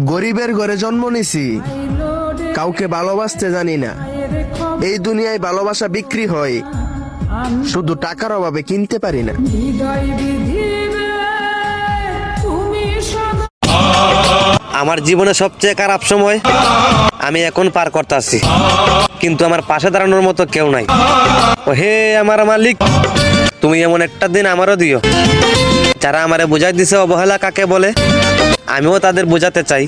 গরিবের ঘরে জন্ম নিছি। কাউকে ভালোবাসতে জানি না। এই দুনিয়ায় ভালোবাসা বিক্রি হয়। শুধু টাকার অভাবে কিনতে পারি না। আমার জীবনে সবচেয়ে খারাপ সময় আমি এখন পার করতেছি কিন্তু আমার পাশে দাঁড়ানোর মতো কেউ নাই। ও হে আমার মালিক, তুমি এমন একটা দিন আমারও দিও। যারা আমারে বুঝাই দিছে, অবহেলা কাকে বলে? আমিও তাদের বোঝাতে চাই।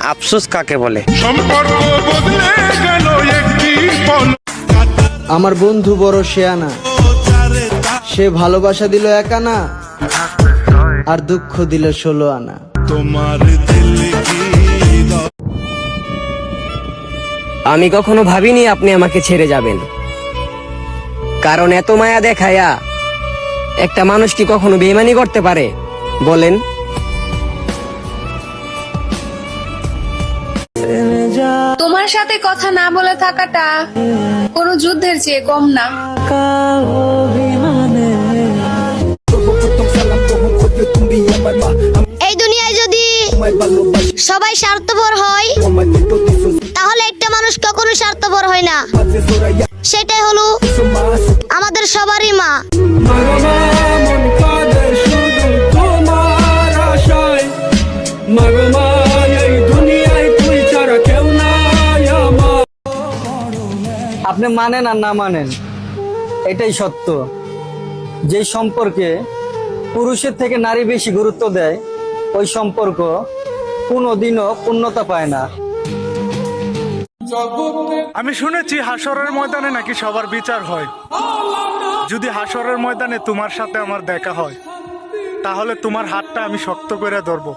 আফসোস কাকে বলে? সম্পর্ক বদলে গেল একটি পল। আমার বন্ধু বড় শেয়ানা সে ভালোবাসা দিল একা না আর দুঃখ দিল ষোলো আনা। তোমার আমি কখনো ভাবিনি আপনি আমাকে ছেড়ে যাবেন। কারণ এত মায়া দেখায়া একটা মানুষ কি কখনো বেইমানি করতে পারে? বলেন। তোমার সাথে কথা না বলে থাকাটা কোনো যুদ্ধের চেয়ে কম না। এই দুনিয়ায় যদি সবাই স্বার্থপর হয়, তাহলে একটা মানুষ কখনো স্বার্থপর হয় না। সেটাই হলো আমাদের সবারই মা। আপনি মানেন আর না মানেন, এটাই সত্য। যে সম্পর্কে পুরুষের থেকে নারী বেশি গুরুত্ব দেয়, ওই সম্পর্ক কোনোদিনও পূর্ণতা পায় না। আমি শুনেছি হাসরের ময়দানে নাকি সবার বিচার হয়। যদি হাসরের ময়দানে তোমার সাথে আমার দেখা হয়, তাহলে তোমার হাতটা আমি শক্ত করে ধরবো।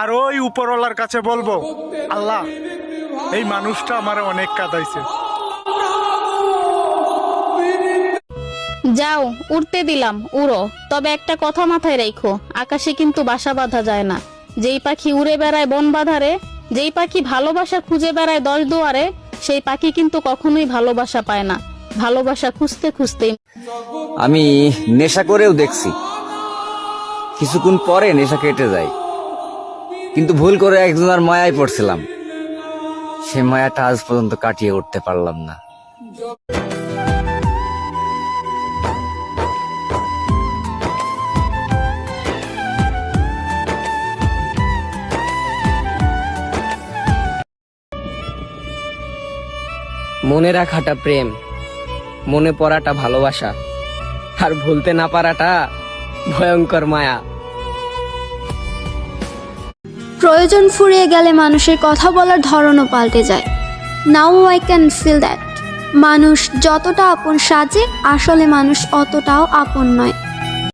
আর ওই উপরওয়ালার কাছে বলব, আল্লাহ, এই মানুষটা আমার অনেক কাঁদাইছে। যাও, উড়তে দিলাম, উড়ো। তবে একটা কথা মাথায় রাখো, আকাশে কিন্তু বাসা বাঁধা যায় না। যেই পাখি উড়ে বেড়ায় বন বাঁধারে, যেই পাখি ভালোবাসা খুঁজে বেড়ায় দশ দুয়ারে, সেই পাখি কিন্তু কখনোই ভালোবাসা পায় না। ভালোবাসা খুঁজতে খুঁজতেই আমি নেশা করেও দেখছি। কিছুক্ষণ পরে নেশা কেটে যায়। কিন্তু ভুল করে একজনের মায়ায় পড়ছিলাম। সে মায়াটা আজ পর্যন্ত কাটিয়ে উঠতে পারলাম না। মনে রাখাটা প্রেম, মনে পড়াটা ভালোবাসা, আর ভুলতে না পারাটা ভয়ঙ্কর মায়া। প্রয়োজন ফুরিয়ে গেলে মানুষের কথা বলার ধরনও পাল্টে যায়। Now I can feel that মানুষ যতটা আপন সাজে, আসলে মানুষ অতটাও আপন নয়।